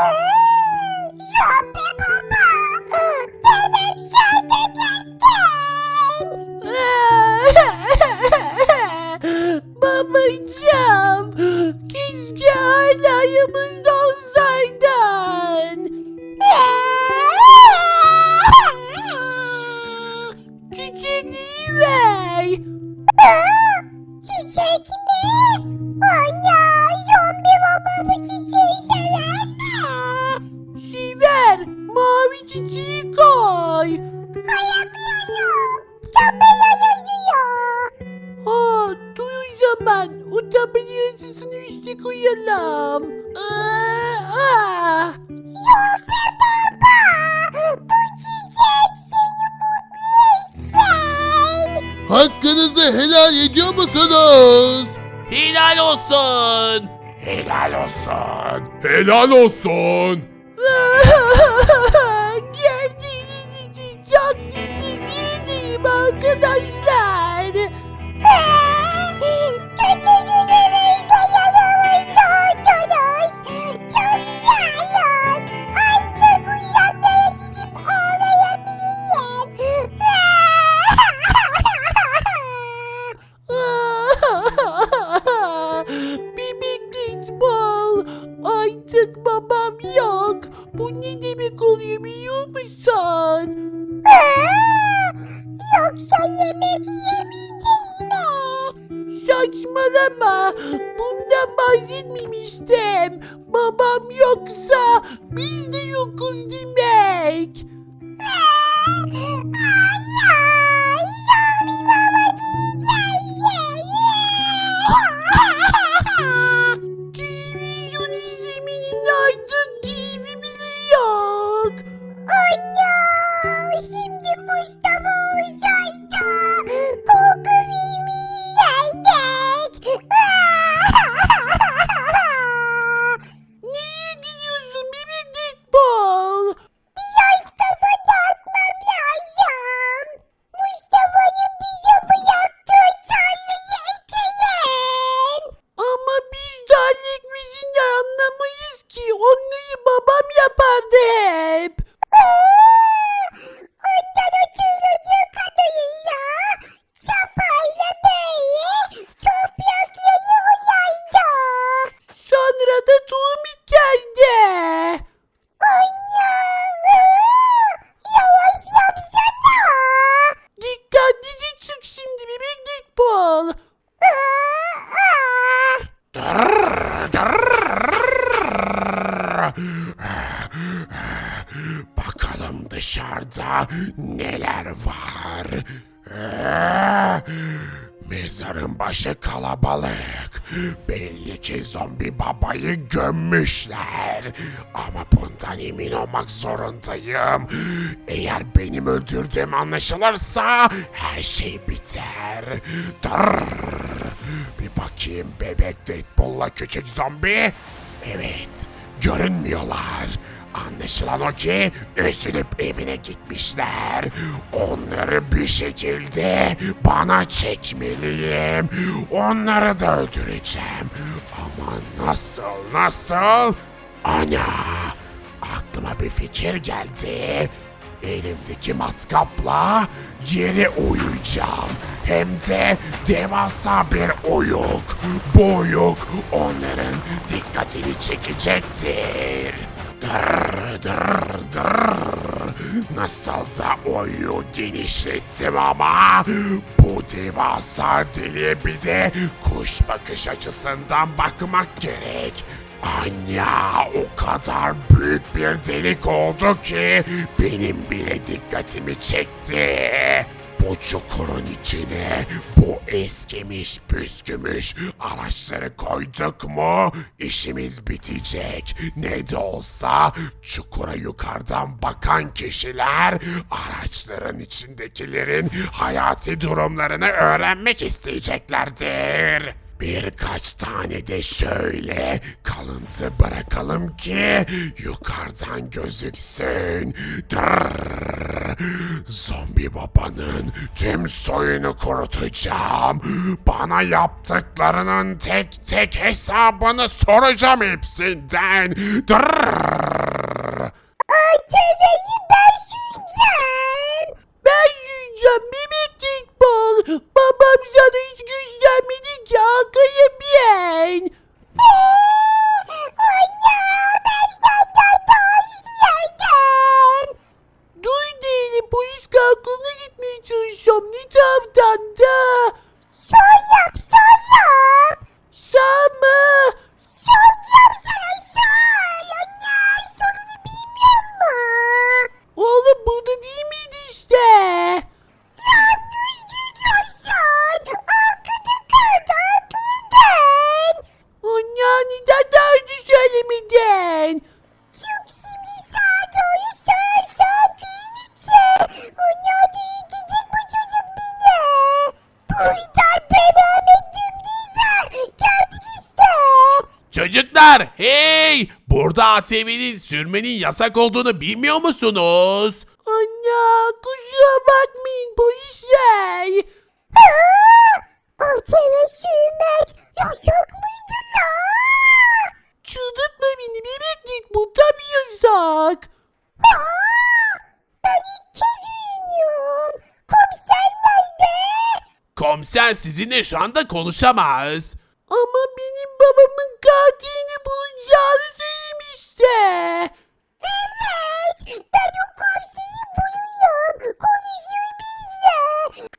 Ah! Hakkınızı helal ediyor musunuz? Helal olsun. Helal olsun. Helal olsun. Saçmalama. Bundan bahsetmemiştim. Babam yoksa biz de yokuz demek. babayı gömmüşler. Ama bundan emin olmak zorundayım. Eğer benim öldürdüğüm anlaşılırsa her şey biter. Dırr. Bir bakayım bebek Deadpool'la küçük zombi. Evet, görünmüyorlar. Anlaşılan o ki üzülüp evine gitmişler. Onları bir şekilde bana çekmeliyim. Onları da öldüreceğim. Ama nasıl nasıl? Ana! Aklıma bir fikir geldi. Elimdeki matkapla yere oyacağım. Hem de devasa bir oyuk. Bu oyuk onların dikkatini çekecektir. Dırr dırr dırr. Nasıl da oyu genişlettim ama bu devasa deliğe bir de kuş bakış açısından bakmak gerek. Anya o kadar büyük bir delik oldu ki benim bile dikkatimi çekti. Bu çukurun içine bu eskimiş püskümüş araçları koyduk mu işimiz bitecek. Ne de olsa çukura yukarıdan bakan kişiler araçların içindekilerin hayati durumlarını öğrenmek isteyeceklerdir. Birkaç tane de şöyle kalıntı bırakalım ki yukarıdan gözüksün. Drrr. Zombi babanın tüm soyunu kurutacağım. Bana yaptıklarının tek tek hesabını soracağım hepsinden. Drrr. Aa, keveyim Çocuklar hey! Burada ATV'nin sürmenin yasak olduğunu bilmiyor musunuz? Anne kusura bakmayın polisler. Otele sürmek yasak mıydı la? Çıldırtma beni bebeklik bu tabi yasak. Ben ilk kez. Komiser nerede? Komiser sizinle şu anda konuşamaz. Ama benim babamın katilini bulacağını söylemişti. Evet, ben o komiseri buluyorum. Konuşuyor bizle.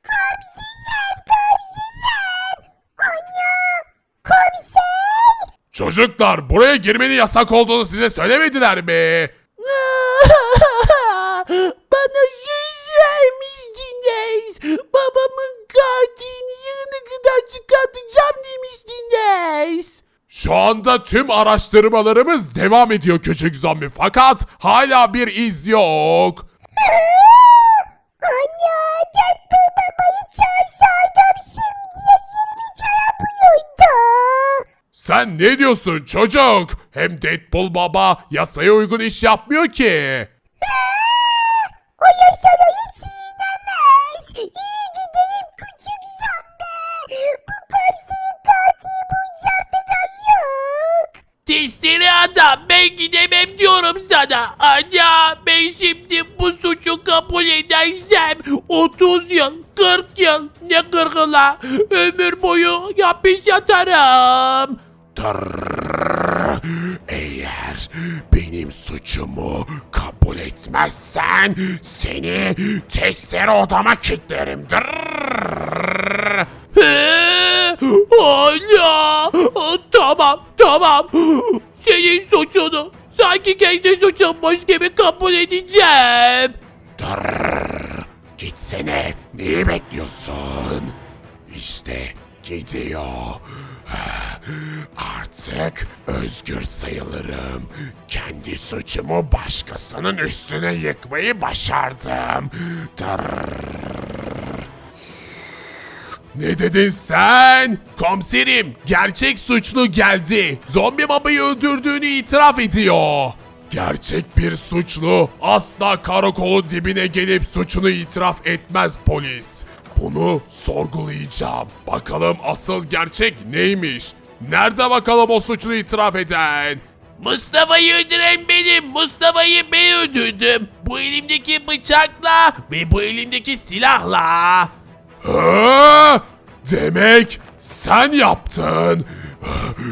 Komiserim, komiserim. Anne, komiser. Çocuklar buraya girmenin yasak olduğunu size söylemediler mi? Anda tüm araştırmalarımız devam ediyor küçük zombi fakat hala bir iz yok. Anne, Deadpool babayı çağırsaydım şimdiye 20 kere buyurdu. Sen ne diyorsun çocuk? Hem Deadpool baba yasaya uygun iş yapmıyor ki. Testere adam ben gidemem diyorum sana. Ana ben şimdi bu suçu kabul edersem 30 yıl 40 yıl ne kırkıla ömür boyu hapis yatarım. Tırrrr. Eğer benim suçumu kabul etmezsen seni testere odama kilitlerim. Tırrrr. He? Ana! Tamam tamam. Senin suçunu sanki kendi suçunmuş gibi kabul edeceğim. Tırrrr. Gitsene. Neyi bekliyorsun? İşte gidiyor. Artık özgür sayılırım. Kendi suçumu başkasının üstüne yıkmayı başardım. Tırrrr. Ne dedin sen? Komiserim gerçek suçlu geldi. Zombi babayı öldürdüğünü itiraf ediyor. Gerçek bir suçlu asla karakolun dibine gelip suçunu itiraf etmez polis. Bunu sorgulayacağım. Bakalım asıl gerçek neymiş? Nerede bakalım o suçlu itiraf eden? Mustafa'yı öldüren benim. Mustafa'yı ben öldürdüm. Bu elimdeki bıçakla ve bu elimdeki silahla. Hı? Demek sen yaptın.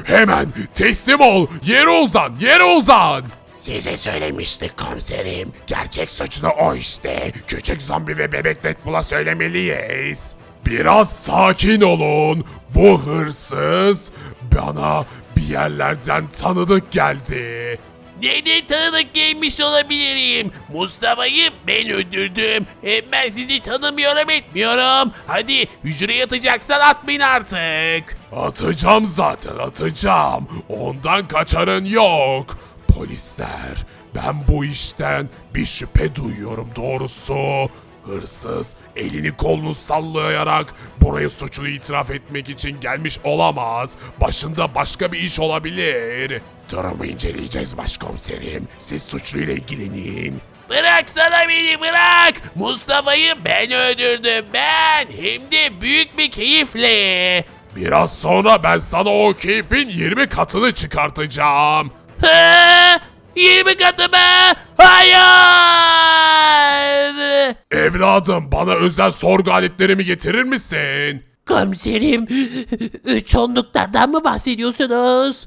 Hemen teslim ol. Yere uzan, yere uzan. Size söylemiştik komiserim. Gerçek suçlu o işte. Küçük zombi ve bebek Deadpool'a söylemeliyiz. Biraz sakin olun. Bu hırsız bana bir yerlerden tanıdık geldi. Neden tanıdık gelmiş olabilirim? Mustafa'yı ben öldürdüm. Hem ben sizi tanımıyorum etmiyorum. Hadi hücreye atacaksan atmayın artık. Atacağım zaten atacağım. Ondan kaçarın yok. Polisler, ben bu işten bir şüphe duyuyorum doğrusu. Hırsız elini kolunu sallayarak buraya suçunu itiraf etmek için gelmiş olamaz. Başında başka bir iş olabilir. Durumu inceleyeceğiz başkomiserim. Siz suçluyla ilgilenin. Bırak sana beni bırak. Mustafa'yı ben öldürdüm ben. Hem de büyük bir keyifle. Biraz sonra ben sana o keyfin 20 katını çıkartacağım. Ha, 20 katı mı? Hayır. Evladım bana özel sorgu aletlerimi getirir misin? Komiserim, üç onluklardan mı bahsediyorsunuz?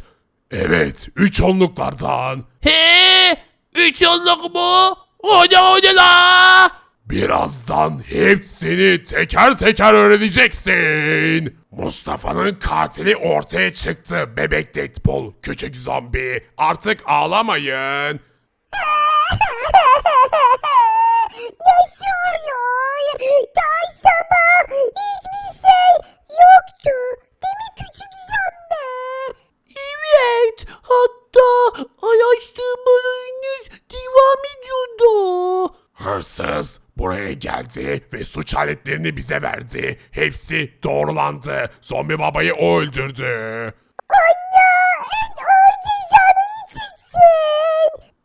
Evet, üç onluklardan. He? Üç onluk mu? O ne o ne la? Birazdan hepsini teker teker öğreneceksin. Mustafa'nın katili ortaya çıktı bebek Deadpool, küçük zombi. Artık ağlamayın. Nasıl olur? Daha sabah hiçbir şey yoktu. Değil mi küçük geldi ve suç aletlerini bize verdi. Hepsi doğrulandı. Zombi babayı o öldürdü. Anne! En öldüysen iyisin.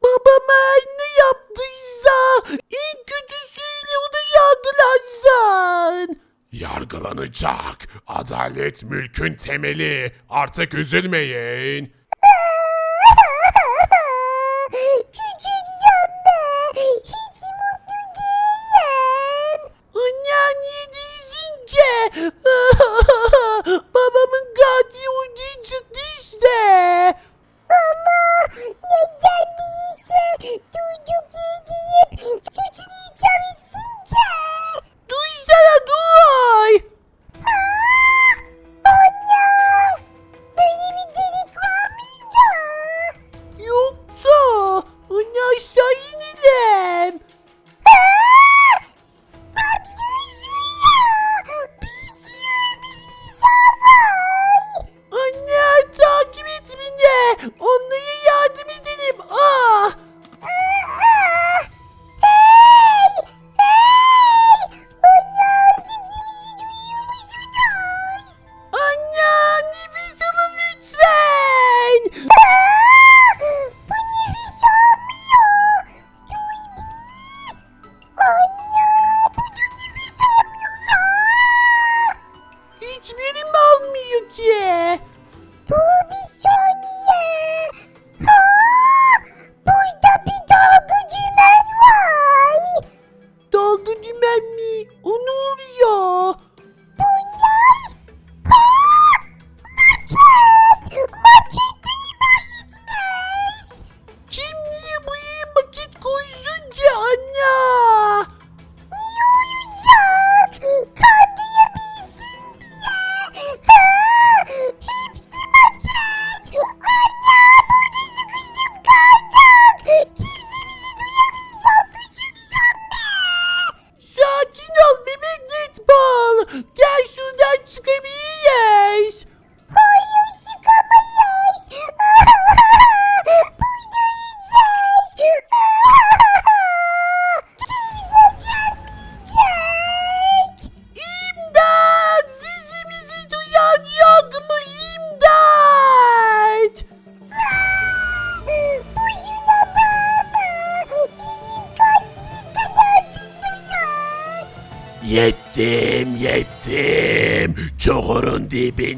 Babam aynı yaptıysa en kötüsüyle onu yargılansın. Yargılanacak. Adalet mülkün temeli. Artık üzülmeyin.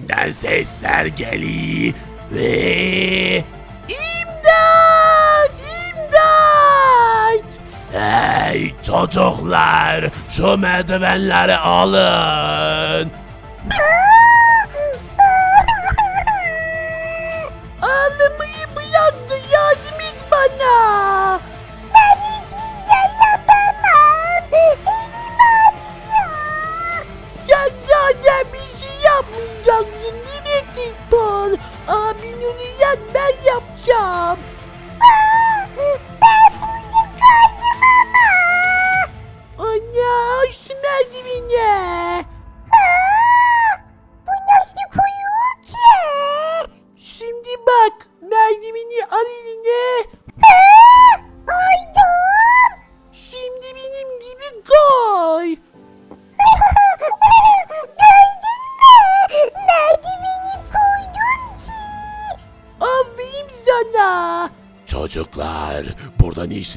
içinden sesler geliyor ve... İmdat! İmdat! Hey çocuklar şu merdivenleri alın!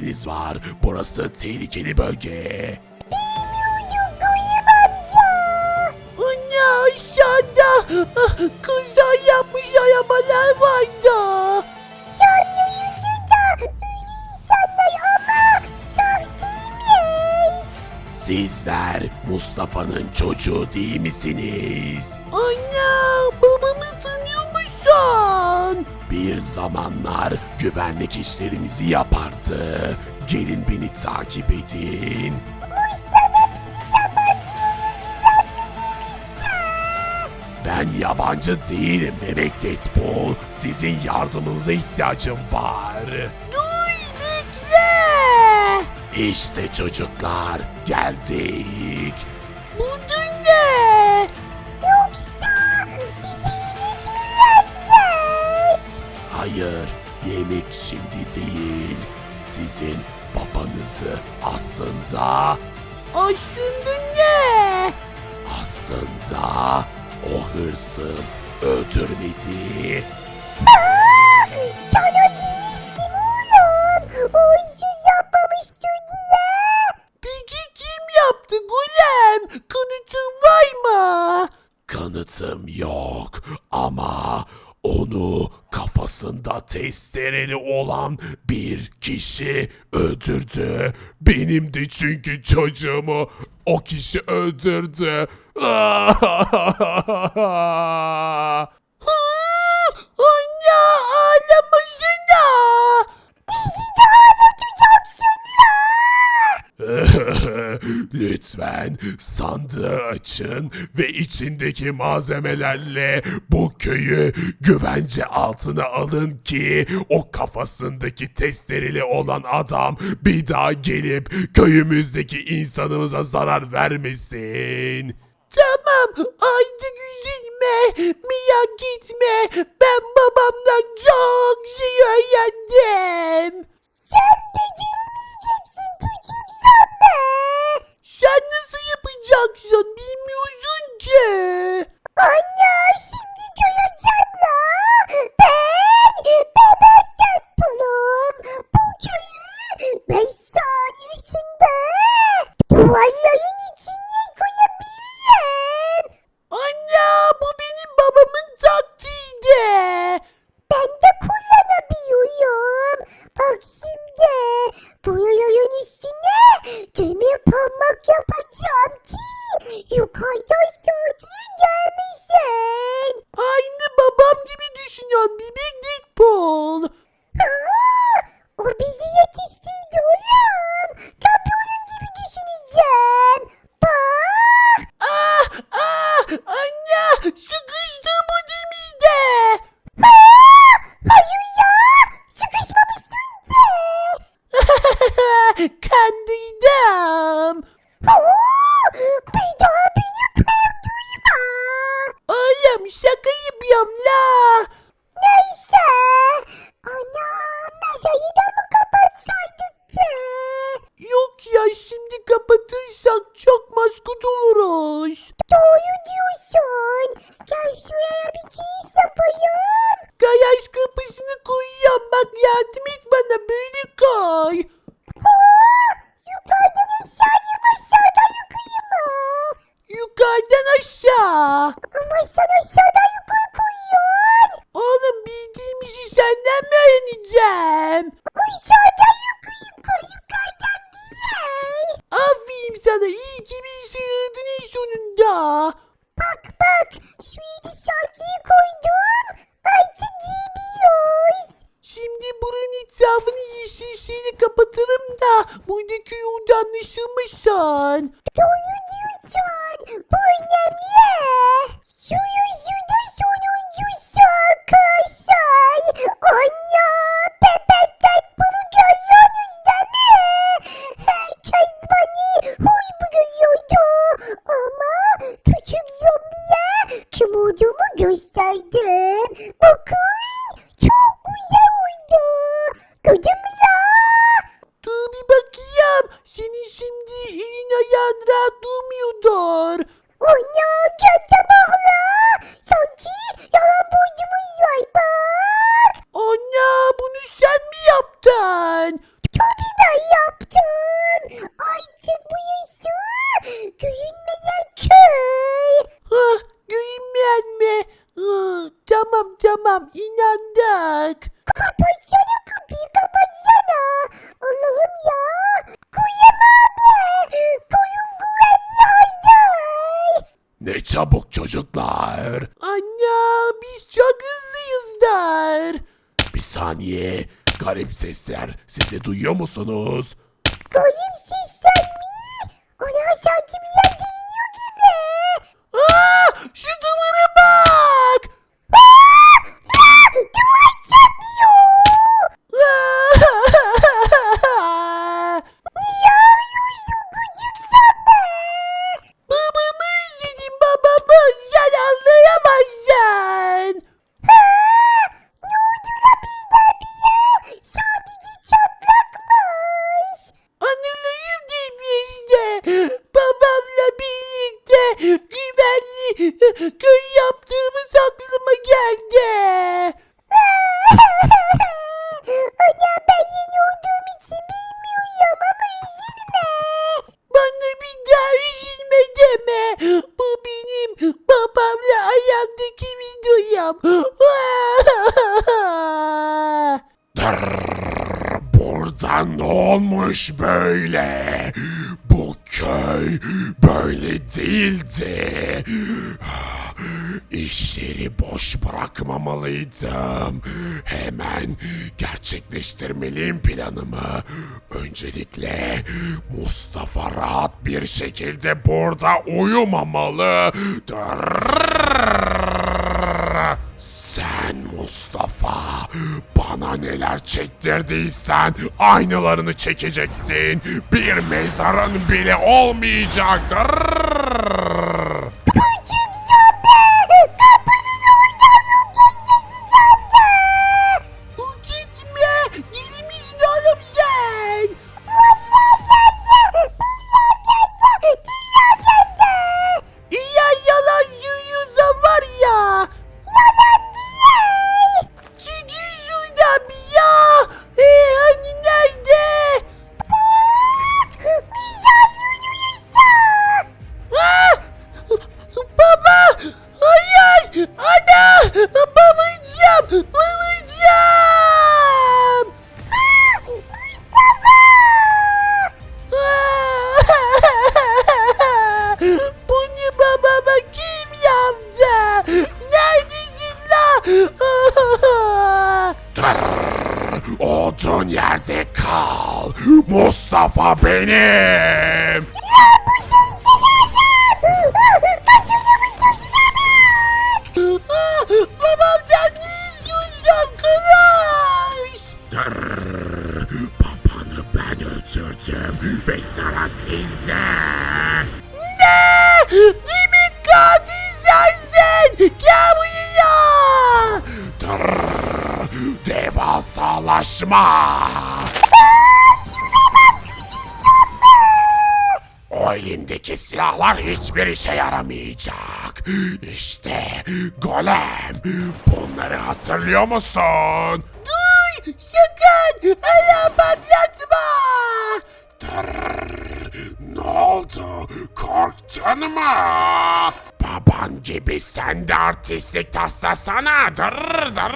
vaktiniz var. Burası tehlikeli bölge. Bilmiyordum Koyum amca. Anne aşağıda ah, kızlar yapmış arabalar vardı. Sizler Mustafa'nın çocuğu değil misiniz? Anne babamı tanıyor musun? Bir zamanlar güvenlik işlerimizi yapardı. Gelin beni takip edin. Ben yabancı değilim bebek Deadpool. Sizin yardımınıza ihtiyacım var. Duy bekle. İşte çocuklar geldik. değil. Sizin babanızı aslında... Aslında ne? Aslında o hırsız öldürmedi. Ah! şüpheli olan bir kişi öldürdü. Benimdi çünkü çocuğumu o kişi öldürdü. Ah! Lütfen sandığı açın ve içindeki malzemelerle bu köyü güvence altına alın ki o kafasındaki testereli olan adam bir daha gelip köyümüzdeki insanımıza zarar vermesin. Tamam haydi üzülme Mia gitme ben babamdan çok şey öğrendim. Sen beceremeyeceksin küçük sanma sen nasıl yapacaksın bilmiyorsun ki. Anne şimdi göreceğim la. Ben bebek depolam. Bu köyü 5 saat içinde duvarına musunuz? Değildi. İşleri boş bırakmamalıydım. Hemen gerçekleştirmeliyim planımı. Öncelikle Mustafa rahat bir şekilde burada uyumamalı. Sen Mustafa bana neler çektirdiysen aynılarını çekeceksin. Bir mezarın bile olmayacaktır. Gitme. Öldürdüm ve sıra sizde. Ne? Demin katil sensin! Gel buraya! Dur, devasalaşma. O elindeki silahlar hiçbir işe yaramayacak. İşte golem. Bunları hatırlıyor musun? Duy! Sakın! Hala patlatma! Dur, ne oldu? Mu? Baban gibi sen de artistlik taslasana. Dur, dur.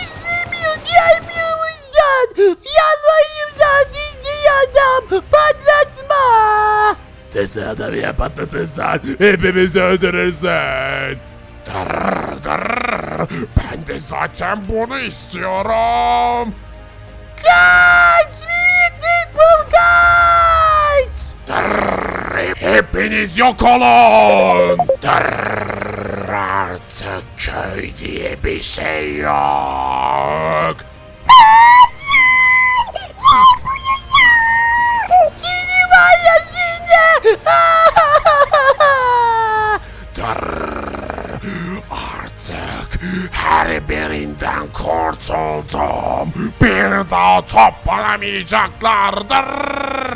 İstemiyor gelmiyor musun? Yalvarayım sana dizli adam! Patlatma! Tesadüf ya patlatırsan hepimizi öldürürsün. Dur, dur. Ben de zaten bunu istiyorum. Hepiniz yok olun. Dur, artık köy diye bir şey yok. Seni var ya seni! Artık her birinden kurtuldum. Bir daha toplanamayacaklardır.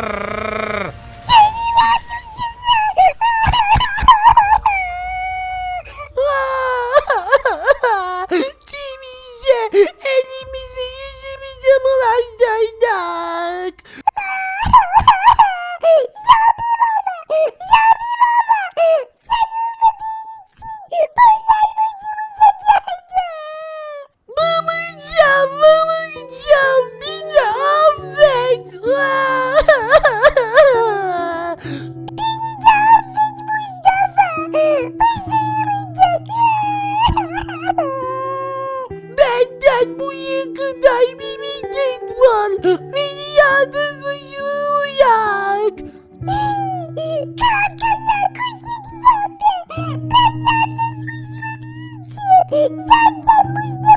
Christmas